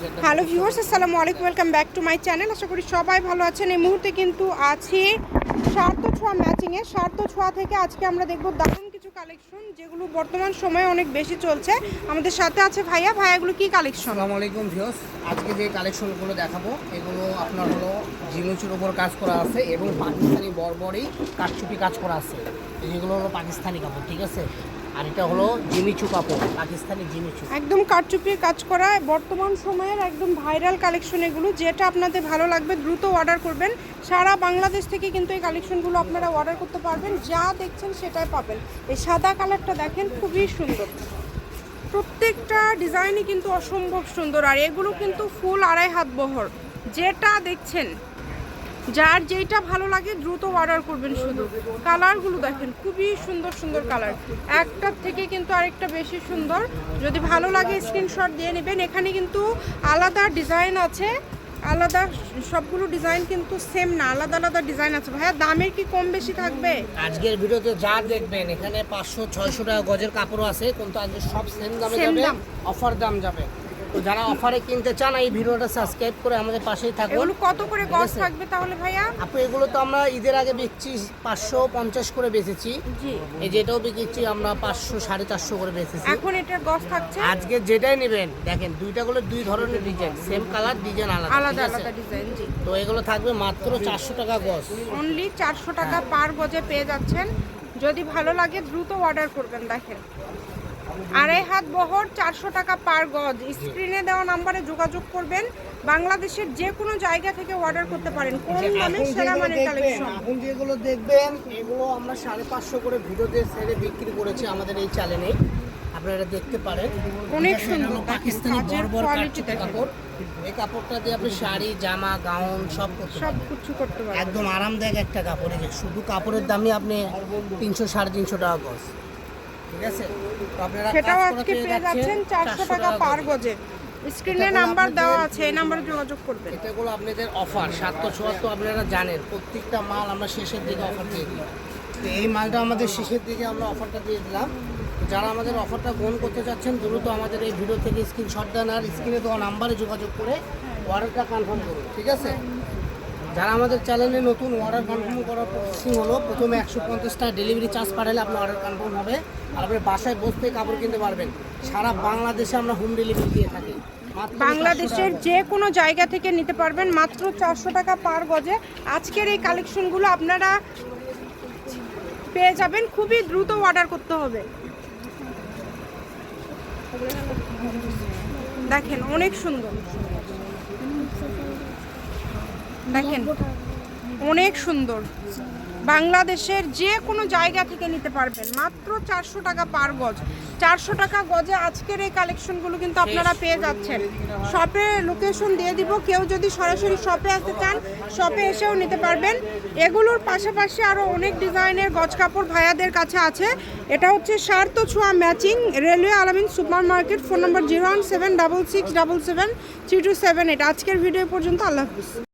Hello viewers আসসালামু আলাইকুম welcome back to my channel আশা করি সবাই ভালো আছেন। এই মুহূর্তে কিন্তু আছি সার্থ ছোঁয়া ম্যাচিংয়ে সার্থ ছোঁয়া থেকে আজকে আমরা দেখব দারুণ কিছু কালেকশন যেগুলো বর্তমান সময়ে অনেক বেশি চলছে। আমাদের সাথে আছে ভাইয়া। ভাইয়াগুলো কি কালেকশন আসসালামু আলাইকুম ভিউস আজকে যে কালেকশনগুলো দেখাবো এগুলো আপনার হলো জিনুচুর উপর কাজ করা আছে এবং পাকিস্তানি বরবরই কাঠচুপি কাজ করা আছে। যেগুলো হলো পাকিস্তানি কাপড় ঠিক আছে? আর এটা হলো জিমিচু কাপড় পাকিস্তানি জিমিচু একদম কারচুপির কাজ করা, বর্তমান সময়ের একদম ভাইরাল কালেকশন এগুলো, যেটা আপনাদের ভালো লাগবে দ্রুত অর্ডার করবেন। সারা বাংলাদেশ থেকে কিন্তু এই কালেকশনগুলো আপনারা অর্ডার করতে পারবেন, যা দেখছেন সেটাই পাবেন। এই সাদা কালারটা দেখেন, খুবই সুন্দর। প্রত্যেকটা ডিজাইনই কিন্তু অসম্ভব সুন্দর, আর এগুলো কিন্তু ফুল আড়াই হাত বহর। যেটা দেখছেন যার যেটা ভালো লাগে দ্রুত অর্ডার করবেন শুধু। কালারগুলো দেখেন খুবই সুন্দর সুন্দর কালার একটার থেকে কিন্তু আরেকটা বেশি সুন্দর। যদি ভালো লাগে স্ক্রিনশট দিয়ে নেবেন। এখানে কিন্তু আলাদা ডিজাইন আছে। আলাদা সবগুলো ডিজাইন কিন্তু সেম না আলাদা আলাদা ডিজাইন আছে। ভাইয়া দামের কি কম বেশি থাকবে? আজকের ভিডিওতে যা দেখবেন এখানে পাঁচশো ছয়শো টাকা গজের কাপড় আছে কিন্তু আজকে সব সেম দামে যাবে। অফার দাম যাবে। তো যারা অফারে কিনতে চান এই ভিডিওটা সাবস্ক্রাইব করে আমাদের পাশেই থাকুন। এগুলো কত করে গজ থাকবে তাহলে ভাইয়া? আপু এগুলো তো আমরা ঈদের আগে বেচছি পাঁচশো পঞ্চাশ করে বেচেছি। জি। এই যেটাও বিক্রি আমরা পাঁচশো সাড়ে চারশো করে বেচেছি। এখন এটার গজ থাকছে? আজকে যেটাই নেবেন দেখেন দুইটা গুলো দুই ধরনের ডিজাইন সেম কালার ডিজাইন আলাদা আলাদা আলাদা ডিজাইন জি। তো এগুলো থাকবে মাত্র চারশো টাকা গজ। অনলি চারশো টাকা পার গজে পেয়ে যাচ্ছেন। যদি ভালো লাগে দ্রুত অর্ডার করবেন দেখেন। আড়াই হাত বহর চারশো টাকা পার গজ। স্ক্রিনে দেওয়া নাম্বারে যোগাযোগ করবেন। বাংলাদেশের যে কোনো জায়গা থেকে অর্ডার করতে পারেন। কম দামে সেরা মানের কালেকশন এখন যেগুলো দেখবেন এগুলো আমরা সাড়ে পাঁচশো করে ভিডিওতে ছেড়ে বিক্রি করেছি আমাদের এই চ্যানেলে আপনারা দেখতে পারেন। অনেক সুন্দর। পাকিস্তানি বর্বর। কাপড়। এই কাপড়টা দিয়ে আপনি শাড়ি জামা গাউন সব সব কিছু করতে পারবেন। একদম আরামদায়ক একটা কাপড়। শুধু কাপড়ের দামই আপনি তিনশো সাড়ে তিনশো টাকা গজ। ঠিক আছে? আপনারা সেটাও আজকে পেয়ে যাচ্ছেন। চারশো টাকা পার গজে। স্ক্রিনে নাম্বার দেওয়া আছে এই নাম্বারে যোগাযোগ করবেন। এটাগুলো আপনাদের অফার সাতশো চুয়াত্তর আপনারা জানেন। প্রত্যেকটা মাল আমরা শেষের দিকে অফার দিয়ে দিই তো এই মালটা আমাদের শেষের দিকে আমরা অফারটা দিয়ে দিলাম। যারা আমাদের অফারটা গ্রহণ করতে চাচ্ছেন দ্রুত আমাদের এই ভিডিও থেকে স্ক্রিনশট দেন আর স্ক্রিনে দেওয়া নাম্বারে যোগাযোগ করে অর্ডারটা কনফার্ম করুন ঠিক আছে? যারা আমাদের চ্যানেলে নতুন অর্ডার কনফার্ম করার প্রসেসিং হলো প্রথমে একশো পঞ্চাশ টাকা ডেলিভারি চার্জ পাঠালে আপনার অর্ডার কনফার্ম হবে। আর আপনি বাসায় বসতে কাপড় কিনতে পারবেন। সারা বাংলাদেশে আমরা হোম ডেলিভারি দিয়ে থাকি। মাত্র 400 বাংলাদেশের যে কোনো জায়গা থেকে নিতে পারবেন মাত্র চারশো টাকা পার গজে। আজকের এই কালেকশনগুলো আপনারা পেয়ে যাবেন। খুবই দ্রুত অর্ডার করতে হবে। দেখেন অনেক সুন্দর। দেখেন, অনেক সুন্দর। বাংলাদেশের যে কোনো জায়গা থেকে নিতে পারবেন। মাত্র চারশো টাকা পার গজ। চারশো টাকা গজে আজকের এই কালেকশনগুলো কিন্তু আপনারা পেয়ে যাচ্ছেন। শপে লোকেশন দিয়ে দিব। কেউ যদি সরাসরি শপে আসতে চান, শপে এসেও নিতে পারবেন। এগুলোর পাশাপাশি আরও অনেক ডিজাইনের গজ কাপড় ভাইয়াদের কাছে আছে। এটা হচ্ছে সার্থ ছোঁয়া matching railway Alamin super market phone number zero one seven double six double seven three two seven eight আজকের ভিডিও পর্যন্ত, আল্লাহ হাফিজ।